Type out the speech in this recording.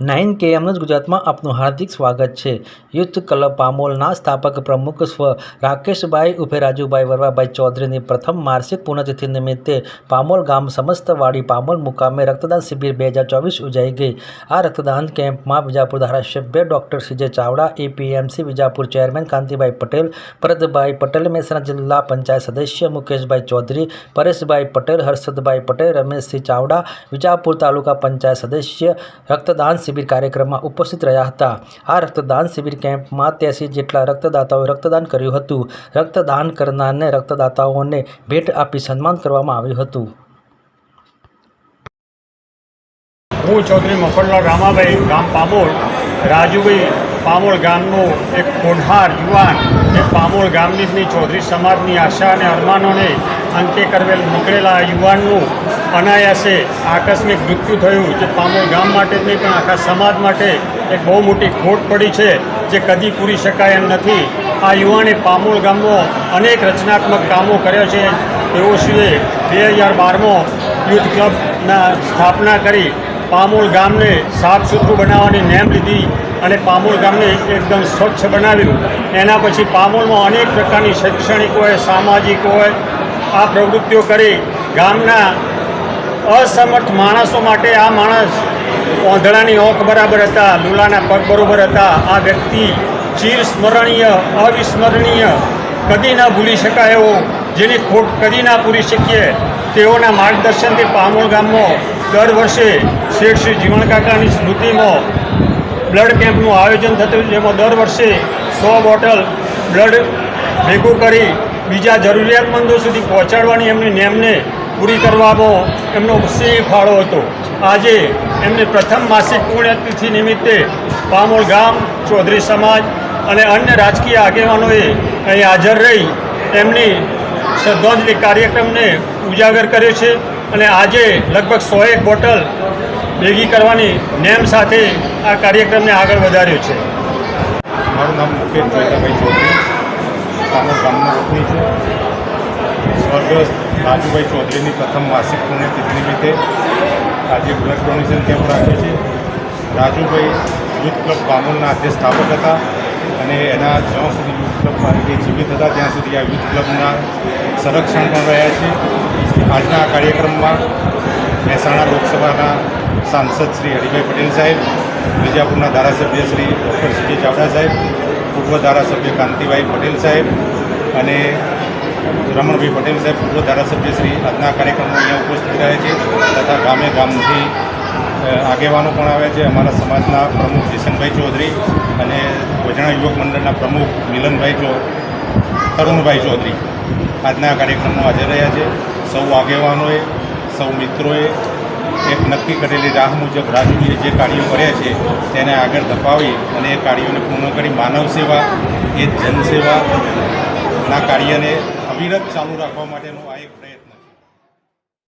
Nine કેએમનું ગુજરાતમાં આપનું હાર્દિક સ્વાગત છે. યુથ ક્લબ પામોલના સ્થાપક પ્રમુખ સ્વ રાકેશભાઈ ઉભે રાજુભાઈ વરવાભાઈ ચૌધરીની પ્રથમ માર્ષિક પુણ્યતિથિ નિમિત્તે પામોલ ગામ સમસ્તવાડી પામોલ મુકામે રક્તદાન શિબિર બે હજાર ચોવીસ યોજાઈ ગઈ. આ રક્તદાન કેમ્પમાં વિજાપુર ધારાસભ્ય doctor C J Chavda, APMC Vijapur chairman Kantibhai Patel, Bharatbhai Patel, Mehsana જિલ્લા પંચાયત સદસ્ય મુકેશભાઈ ચૌધરી, પરેશભાઈ પટેલ, હર્ષદભાઈ પટેલ, રમેશસિંહ ચાવડા, વિજાપુર તાલુકા પંચાયત સદસ્ય રક્તદાન શિબિર કાર્યક્રમમાં ઉપસ્થિત રહ્યા હતા. આ રક્તદાન શિબિર કેમ્પમાં ત્યાંસી જેટલા રક્તદાતાઓએ રક્તદાન કર્યું હતું, રક્તદાન કરનારને રક્તદાતાઓને ભેટ આપી સન્માન કરવામાં આવ્યું હતું. હું ચૌધરી મફતલાલ રામાભાઈ, ગામ પામોળ રાજુભાઈ પામોળ ગામનો એક કોઢાર યુવાન એ પામોળ ગામની ચૌધરી સમાજની આશા અને અરમાનોને અંતે કરવેલ નીકળેલા યુવાનનું અનાયાસે આકસ્મિક મૃત્યુ થયું, જે પામોળ ગામ માટે જ નહીં, પણ આખા સમાજ માટે એક બહુ મોટી ખોટ પડી છે, જે કદી પૂરી શકાય એમ નથી. આ યુવાને પામોળ ગામમાં અનેક રચનાત્મક કામો કર્યા છે. તેઓશ્રીએ બે હજાર બારમાં યુથ ક્લબના સ્થાપના કરી પામોળ ગામને સાફ સુથરું બનાવવાની નેમ લીધી અને પામોળ ગામને એકદમ સ્વચ્છ બનાવ્યું. એના પછી પામોળમાં અનેક પ્રકારની શૈક્ષણિક હોય, સામાજિક હોય, આ પ્રવૃત્તિઓ કરી ગામના અસમર્થ માણસો માટે આ માણસ ઓંધળાની ઓંખ બરાબર હતા, લુલાના પગ બરોબર હતા. આ વ્યક્તિ ચીર સ્મરણીય અવિસ્મરણીય, કદી ન ભૂલી શકાય એવો, જેની ખોટ કદી ના પૂરી શકીએ, તેઓના માર્ગદર્શનથી પામોળ ગામમાં દર વર્ષે શેઠ શ્રી જીવણકાકાની સ્મૃતિમાં બ્લડ કેમ્પનું આયોજન થતું જેમાં દર વર્ષે સો બોટલ બ્લડ ભેગું કરી બીજા જરૂરિયાતમંદો સુધી પહોંચાડવાની એમની નેમને પૂરી કરવામાં એમનો સિંહ ફાળો હતો. આજે એમની પ્રથમ માસિક પુણ્યતિથિ નિમિત્તે પામોળ ગામ, ચૌધરી સમાજ અને અન્ય રાજકીય આગેવાનોએ અહીં હાજર રહી. એમની શ્રદ્ધાંજલિ કાર્યક્રમને ઉજાગર કર્યો છે. અને આજે લગભગ સો એક બોટલ ભેગી કરવાની નેમ સાથે આ કાર્યક્રમને આગળ વધાર્યો છે. મારું નામ મુકેશ જોઈતાભાઈ ચૌધરી. પામોદ ગામનો વતની છું. સ્વર્ગસ્થ રાજુભાઈ ચૌધરીની પ્રથમ વાર્ષિક પુણ્યતિથિ નિમિત્તે આજે બ્લડ ડોનેશન કેમ્પ રાખ્યો છે. રાજુભાઈ યુથ ક્લબ પામોલના અધ્યક્ષ સ્થાપક હતા અને એના જ્યાં સુધી યુથ ક્લબ તરીકે જીવિત હતા, ત્યાં સુધી આ યુથ ક્લબના સંરક્ષણ પણ રહ્યા છે. આજના આ કાર્યક્રમમાં મહેસાણા લોકસભાના સાંસદ શ્રી હરિભાઈ પટેલ સાહેબ, વિજાપુરના ધારાસભ્ય શ્રી ડૉક્ટર સીકે ચાવડા સાહેબ, પૂર્વ ધારાસભ્ય કાંતિભાઈ પટેલ સાહેબ અને રમણભાઈ પટેલ સાહેબ, પૂર્વ ધારાસભ્ય શ્રી આજના કાર્યક્રમમાં અહીંયા ઉપસ્થિત રહે છે તથા ગામે ગામથી આગેવાનો પણ આવ્યા છે. અમારા સમાજના પ્રમુખ કિશનભાઈ ચૌધરી અને વજણા યુવક મંડળના પ્રમુખ મિલનભાઈ ચૌ, તરુણભાઈ ચૌધરી આજના કાર્યક્રમમાં હાજર રહ્યા છે. સૌ આગેવાનોએ, સૌ મિત્રોએ એક નક્કી કરેલી રાહ મુજબ રાજુજીએ જે કાર્યો કર્યા છે તેને આગળ ધપાવી અને એ કાર્યોને પૂર્ણ કરી માનવ સેવા, એ જનસેવાના કાર્યને અવિરત ચાલુ રાખવા માટેનો આ એક પ્રયત્ન